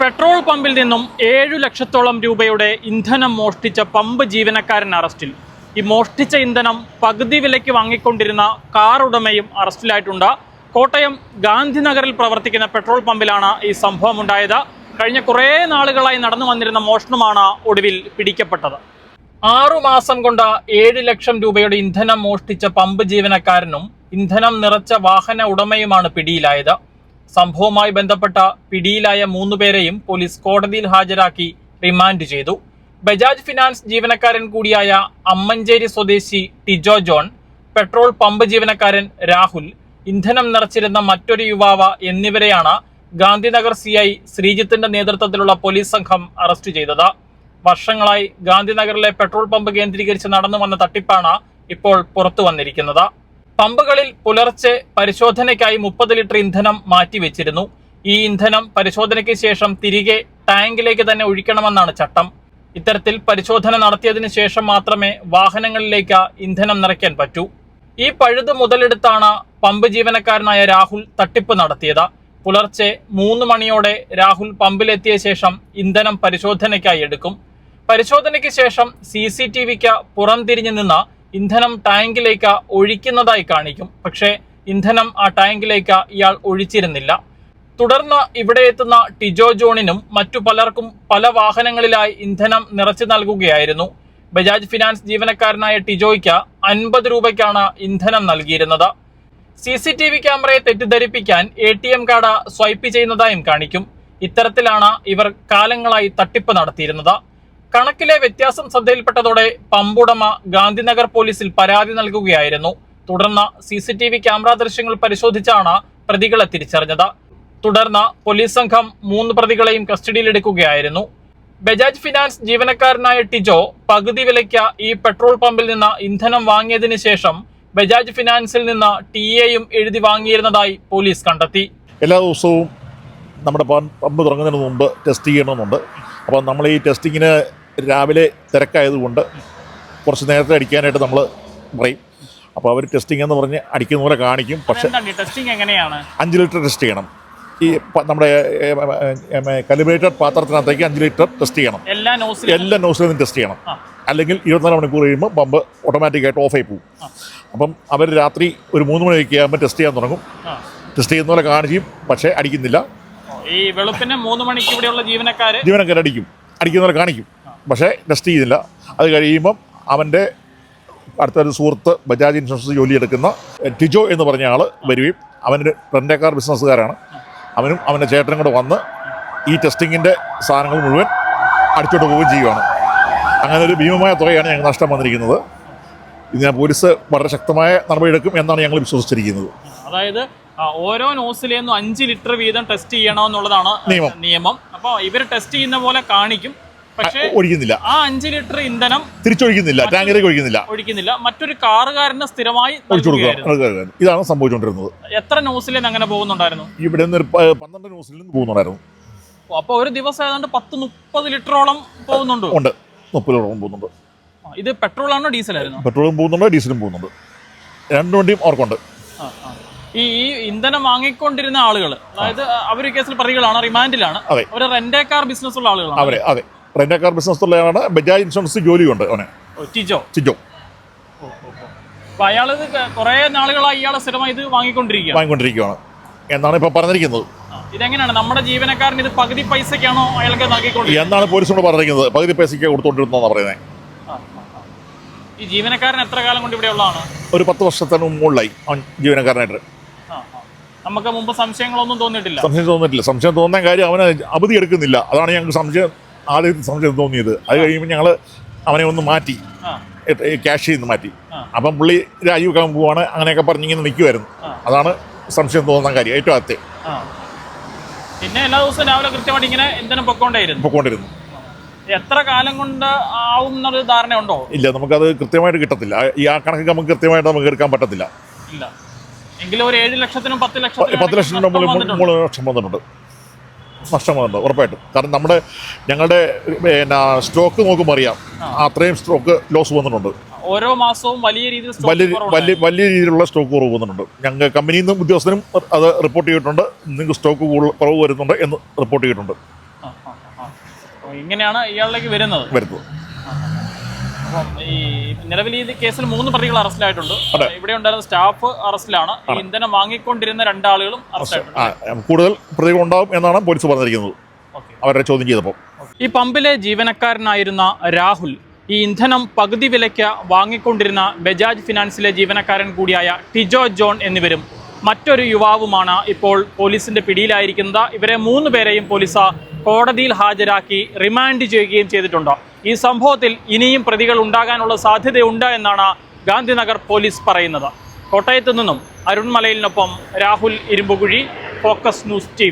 Petrol പമ്പിൽ നിന്നും ഏഴു ലക്ഷത്തോളം രൂപയുടെ ഇന്ധനം മോഷ്ടിച്ച പമ്പ് ജീവനക്കാരൻ അറസ്റ്റിൽ. ഈ മോഷ്ടിച്ച ഇന്ധനം പകുതി വിലയ്ക്ക് വാങ്ങിക്കൊണ്ടിരുന്ന കാർ ഉടമയും അറസ്റ്റിലായിട്ടുണ്ട്. കോട്ടയം ഗാന്ധിനഗറിൽ പ്രവർത്തിക്കുന്ന പെട്രോൾ പമ്പിലാണ് ഈ സംഭവം ഉണ്ടായത് കഴിഞ്ഞ കുറേ നാളുകളായി നടന്നു വന്നിരുന്ന മോഷണമാണ് ഒടുവിൽ പിടിക്കപ്പെട്ടത്. ആറു മാസം കൊണ്ട് ഏഴ് ലക്ഷം രൂപയുടെ ഇന്ധനം മോഷ്ടിച്ച പമ്പ് ജീവനക്കാരനും ഇന്ധനം നിറച്ച വാഹന ഉടമയുമാണ് പിടിയിലായത്. സംഭവവുമായി ബന്ധപ്പെട്ട പിടിയിലായ മൂന്നുപേരെയും പോലീസ് കോടതിയിൽ ഹാജരാക്കി റിമാൻഡ് ചെയ്തു. ബജാജ് ഫിനാൻസ് ജീവനക്കാരൻ കൂടിയായ അമ്മഞ്ചേരി സ്വദേശി ടിജോ ജോൺ പെട്രോൾ പമ്പ് ജീവനക്കാരൻ രാഹുൽ ഇന്ധനം നിറച്ചിരുന്ന മറ്റൊരു യുവാവ് എന്നിവരെയാണ് ഗാന്ധിനഗർ സി ഐ ശ്രീജിത്തിന്റെ നേതൃത്വത്തിലുള്ള പോലീസ് സംഘം അറസ്റ്റ് ചെയ്തത്. വർഷങ്ങളായി ഗാന്ധിനഗറിലെ പെട്രോൾ പമ്പ് കേന്ദ്രീകരിച്ച് നടന്നു വന്ന തട്ടിപ്പാണ് ഇപ്പോൾ പുറത്തു വന്നിരിക്കുന്നത് പമ്പുകളിൽ പുലർച്ചെ പരിശോധനയ്ക്കായി മുപ്പത് ലിറ്റർ ഇന്ധനം മാറ്റിവെച്ചിരുന്നു. ഈ ഇന്ധനം പരിശോധനയ്ക്ക് ശേഷം തിരികെ ടാങ്കിലേക്ക് തന്നെ ഒഴിക്കണമെന്നാണ് ചട്ടം. ഇത്തരത്തിൽ പരിശോധന നടത്തിയതിനു ശേഷം മാത്രമേ വാഹനങ്ങളിലേക്ക് ഇന്ധനം നിറയ്ക്കാൻ പറ്റൂ. ഈ പഴുത് മുതലെടുത്താണ് പമ്പ് ജീവനക്കാരനായ രാഹുൽ തട്ടിപ്പ് നടത്തിയത്. പുലർച്ചെ മൂന്ന് മണിയോടെ രാഹുൽ പമ്പിലെത്തിയ ശേഷം ഇന്ധനം പരിശോധനയ്ക്കായി എടുക്കും. പരിശോധനയ്ക്ക് ശേഷം സി സി ടി വിക്ക് പുറംതിരിഞ്ഞു നിന്ന് ഇന്ധനം ടാങ്കിലേക്ക് ഒഴിക്കുന്നതായി കാണിക്കും. പക്ഷേ ഇന്ധനം ആ ടാങ്കിലേക്ക് ഇയാൾ ഒഴിച്ചിരുന്നില്ല. തുടർന്ന് ഇവിടെ എത്തുന്ന ടിജോ ജോണിനും മറ്റു പലർക്കും പല വാഹനങ്ങളിലായി ഇന്ധനം നിറച്ചു നൽകുകയായിരുന്നു. ബജാജ് ഫിനാൻസ് ജീവനക്കാരനായ ടിജോയ്ക്ക് അൻപത് രൂപയ്ക്കാണ് ഇന്ധനം നൽകിയിരുന്നത്. സി സി ടി വി ക്യാമറയെ തെറ്റിദ്ധരിപ്പിക്കാൻ A T M card swipe ചെയ്യുന്നതായും കാണിക്കും. ഇത്തരത്തിലാണ് ഇവർ കാലങ്ങളായി തട്ടിപ്പ് നടത്തിയിരുന്നത്. കണക്കിലെ വ്യത്യാസം ശ്രദ്ധയിൽപ്പെട്ടതോടെ പമ്പുടമ ഗാന്ധിനഗർ പോലീസിൽ പരാതി നൽകുകയായിരുന്നു. തുടർന്ന് C C T V camera ദൃശ്യങ്ങൾ പരിശോധിച്ചാണ് പ്രതികളെ തിരിച്ചറിഞ്ഞത്. തുടർന്ന് പോലീസ് സംഘം മൂന്ന് പ്രതികളെയും കസ്റ്റഡിയിലെടുക്കുകയായിരുന്നു. ബജാജ് ഫിനാൻസ് ജീവനക്കാരനായ ടിജോ പകുതി വിലയ്ക്ക് ഈ പെട്രോൾ പമ്പിൽ നിന്ന് ഇന്ധനം വാങ്ങിയതിന് ശേഷം ബജാജ് ഫിനാൻസിൽ നിന്ന് ടി എയും എഴുതി വാങ്ങിയിരുന്നതായി പോലീസ് കണ്ടെത്തി. എല്ലാ ദിവസവും നമ്മുടെ പമ്പ് തുടങ്ങുന്നതിന് മുമ്പ് ടെസ്റ്റ് ചെയ്യണമെന്നുണ്ട്. അപ്പം നമ്മൾ ഈ ടെസ്റ്റിങ്ങിന് രാവിലെ തിരക്കായതുകൊണ്ട് കുറച്ച് നേരത്തെ അടിക്കാനായിട്ട് നമ്മൾ പറയും. അപ്പോൾ അവർ ടെസ്റ്റിംഗ് എന്ന് പറഞ്ഞ് അടിക്കുന്ന പോലെ കാണിക്കും. പക്ഷേ ടെസ്റ്റിംഗ് എങ്ങനെയാണ്? അഞ്ച് ലിറ്റർ ടെസ്റ്റ് ചെയ്യണം. ഈ നമ്മുടെ കലിബ്രേറ്റഡ് പാത്രത്തിനകത്തേക്ക് അഞ്ച് ലിറ്റർ ടെസ്റ്റ് ചെയ്യണം. എല്ലാ നോസിലും എല്ലാ നോസിലും ടെസ്റ്റ് ചെയ്യണം. അല്ലെങ്കിൽ ഇരുപത്തിനാല് മണിക്കൂർ കഴിയുമ്പോൾ പമ്പ് ഓട്ടോമാറ്റിക്കായിട്ട് ഓഫ് ആയി പോകും. അപ്പം അവർ രാത്രി ഒരു മൂന്ന് മണിയൊക്കെ ആകുമ്പോൾ ടെസ്റ്റ് ചെയ്യാൻ തുടങ്ങും. ടെസ്റ്റ് ചെയ്യുന്ന പോലെ കാണിക്കും പക്ഷേ അടിക്കുന്നില്ല. ഈ വെളുപ്പിന് മൂന്ന് മണിക്ക് ഇവിടെയുള്ള ജീവനക്കാർ ജീവനക്കാർ അടിക്കും. അടിക്കുന്ന പോലെ കാണിക്കും. പക്ഷേ ടെസ്റ്റ് ചെയ്യുന്നില്ല അത് കഴിയുമ്പം അവന്റെ അടുത്തൊരു സുഹൃത്ത് ബജാജ് ഇൻഷുറൻസ് ജോലിയെടുക്കുന്ന ടിജോ എന്ന് പറഞ്ഞ ആൾ വരികയും അവന്റെ കാർ ബിസിനസ്സുകാരാണ്. അവനും അവന്റെ ചേട്ടനും കൂടെ വന്ന് ഈ ടെസ്റ്റിങ്ങിന്റെ സാധനങ്ങൾ മുഴുവൻ അടിച്ചോട്ട് പോവുകയും ചെയ്യുകയാണ് അങ്ങനെ ഒരു ഭീമമായ തുകയാണ് ഞങ്ങൾ നഷ്ടം വന്നിരിക്കുന്നത്. ഇതിനെ പോലീസ് വളരെ ശക്തമായ നടപടിയെടുക്കും എന്നാണ് ഞങ്ങൾ വിശ്വസിച്ചിരിക്കുന്നത്. അതായത് ഓരോ നോസിലേന്നും അഞ്ച് ലിറ്റർ വീതം ടെസ്റ്റ് ചെയ്യണമെന്നുള്ളതാണ് നിയമം. നിയമം. അപ്പോൾ ഇവർ ടെസ്റ്റ് ചെയ്യുന്ന പോലെ കാണിക്കും. ഒഴിക്കുന്നില്ല ആ അഞ്ച് ലിറ്റർ ഇന്ധനം തിരിച്ചൊഴിക്കുന്നില്ല ടാങ്കിലേക്ക് ഒഴിക്കുന്നില്ല ഒഴിക്കുന്നില്ല. മറ്റൊരു കാറുകാരന് സ്ഥിരമായി ഒഴിച്ചു കൊടുക്കുക. ഇതാണ് സംഭവിച്ചുകൊണ്ടിരുന്നത്. എത്ര ന്യൂസിലേന്ന് അങ്ങനെ പോകുന്നുണ്ടായിരുന്നു? ഇവിടെ നിന്ന് ഒരു പന്ത്രണ്ട് ന്യൂസിൽ നിന്ന് പോകുന്നുണ്ടായിരുന്നു. അപ്പൊ ഒരു ദിവസം ഏതാണ്ട് പത്ത് മുപ്പത് ലിറ്ററോളം പോകുന്നുണ്ട്. ഉണ്ട്. മുപ്പതോളം പോകുന്നുണ്ട്. ഇത് പെട്രോൾ ആണോ ഡീസൽ ആയിരുന്നു പെട്രോളും പോകുന്നുണ്ട് ഡീസലും പോകുന്നുണ്ട്. രണ്ടു വണ്ടിയും അവർക്കുണ്ട്. ഈ ഈ ഇന്ധനം വാങ്ങിക്കൊണ്ടിരുന്ന ആളുകൾ അതായത് അവർ കേസിൽ പ്രതികളാണ് റിമാൻഡിലാണ്. അവർ റെന്റേ കാർ ബിസിനസ് ഉള്ള ആളുകളാണ്. അവരെ അതെ. റെന്റ് കാർ ബിസിനസ് ഉള്ളതാണ് ബജാജ് ഇൻഷുറൻസ് ജോലിയുണ്ട് അവന്. ചിജോ അയാൾ ഇത് കുറെ നാളുകളായി ഇയാൾ സ്ഥിരമായി ഇത് വാങ്ങിക്കൊണ്ടിരിക്കുകയാണ് വാങ്ങിക്കൊണ്ടിരിക്കുകയാണ് എന്നാണ് ഇപ്പൊ പറഞ്ഞിരിക്കുന്നത്. ഇതെങ്ങനെയാണ്? നമ്മുടെ ജീവനക്കാരൻ ഇത് പകുതി പൈസക്കാണോ അയാൾക്ക് നൽകിക്കൊണ്ടിരിക്കുന്നത്? എന്നാണ് പോലീസിനോട് പറഞ്ഞിരിക്കുന്നത്. പകുതി പൈസയ്ക്ക് കൊടുത്തോണ്ടിരുന്നതാണ് പറയുന്നത്. ഈ ജീവനക്കാരൻ എത്ര കാലം കൊണ്ട് ഇവിടെ ഉള്ളതാണ്? ഒരു പത്ത് വർഷത്തിന് മുകളിലായി ജീവനക്കാരനായിട്ട്. നമുക്ക് മുമ്പ് സംശയങ്ങളൊന്നും തോന്നിയിട്ടില്ല. സംശയം തോന്നിയിട്ടില്ല. സംശയം തോന്നാൻ കാര്യം അവന് അവധി എടുക്കുന്നില്ല. അതാണ് ഞങ്ങൾക്ക് സംശയം. ആദ്യം സംശയം തോന്നിയത്. അത് കഴിയുമ്പോൾ ഞങ്ങൾ അവനെ ഒന്ന് മാറ്റി. ക്യാഷ് ചെയ്ത് മാറ്റി. അപ്പം പുള്ളി രാജിവെക്കാൻ പോവാണ്. അങ്ങനെയൊക്കെ പറഞ്ഞിങ്ങനെ നിൽക്കുമായിരുന്നു. അതാണ് സംശയം തോന്നുന്ന കാര്യം ഏറ്റവും ആദ്യത്തെ പിന്നെ എല്ലാ ദിവസവും രാവിലെ കൃത്യമായിട്ട് ഇങ്ങനെ എന്തിനും പൊക്കോണ്ടായിരുന്നു? പൊക്കോണ്ടിരുന്നു. എത്ര കാലം കൊണ്ട് ആവും എന്നൊരു ധാരണ ഉണ്ടോ ഇല്ല നമുക്കത് കൃത്യമായിട്ട് കിട്ടത്തില്ല. ഈ ആ കണക്ക് നമുക്ക് കൃത്യമായിട്ട് നമുക്ക് എടുക്കാൻ പറ്റത്തില്ല. ഇല്ല. എങ്കിലും ഒരു ഏഴ് ലക്ഷത്തിനും പത്ത് ലക്ഷം ലക്ഷത്തിനും പത്ത് ലക്ഷത്തിനും ലക്ഷം വന്നിട്ടുണ്ട്. നഷ്ടം വന്നിട്ടുണ്ട് ഉറപ്പായിട്ടും. കാരണം നമ്മുടെ ഞങ്ങളുടെ പിന്നെ സ്റ്റോക്ക് നോക്കുമ്പോൾ അറിയാം അത്രയും സ്റ്റോക്ക് ലോസ് വന്നിട്ടുണ്ട്. ഓരോ മാസവും വലിയ രീതിയിൽ വലിയ വലിയ വലിയ രീതിയിലുള്ള സ്റ്റോക്ക് കുറവ് വന്നിട്ടുണ്ട്. ഞങ്ങൾ കമ്പനിയിൽ നിന്നും ഉദ്യോഗസ്ഥരും അത് റിപ്പോർട്ട് ചെയ്തിട്ടുണ്ട്. നിങ്ങൾക്ക് സ്റ്റോക്ക് കുറവ് വരുന്നുണ്ട് എന്ന് റിപ്പോർട്ട് ചെയ്തിട്ടുണ്ട്. ഇങ്ങനെയാണ് ഇയാളിലേക്ക് വരുന്നത്. വരുന്നത്. അപ്പം ഈ നിലവിൽ ഈ കേസിൽ മൂന്ന് പ്രതികൾ അറസ്റ്റിലായിട്ടുണ്ട്. ഇവിടെ ഉണ്ടായിരുന്ന സ്റ്റാഫ് അറസ്റ്റിലാണ്. ഇന്ധനം വാങ്ങിക്കൊണ്ടിരുന്ന രണ്ടാളുകളും അറസ്റ്റിലായിട്ടുണ്ട് കൂടുതൽ പ്രതികൾ ഉണ്ടാവും എന്നാണ് പോലീസ് പറഞ്ഞിരിക്കുന്നത്. അവരുടെ അവരെ ചോദ്യം ചെയ്തപ്പോൾ. ഈ പമ്പിലെ ജീവനക്കാരനായിരുന്ന രാഹുൽ ഈ ഇന്ധനം പകുതി വിലയ്ക്ക് വാങ്ങിക്കൊണ്ടിരുന്ന ബജാജ് ഫിനാൻസിലെ ജീവനക്കാരൻ കൂടിയായ ടിജോ ജോൺ എന്നിവരും മറ്റൊരു യുവാവുമാണ് ഇപ്പോൾ പോലീസിന്റെ പിടിയിലായിരിക്കുന്നത്. ഇവരെ മൂന്ന് പേരെയും പോലീസ് കോടതിയിൽ ഹാജരാക്കി റിമാൻഡ് ചെയ്യുകയും ചെയ്തിട്ടുണ്ട്. ഈ സംഭവത്തിൽ ഇനിയും പ്രതികൾ ഉണ്ടാകാനുള്ള സാധ്യതയുണ്ട് എന്നാണ് ഗാന്ധിനഗർ പോലീസ് പറയുന്നത്. കോട്ടയത്തു നിന്നും അരുൺമലയിലിനൊപ്പം Rahul Irumbukuzhi Focus News T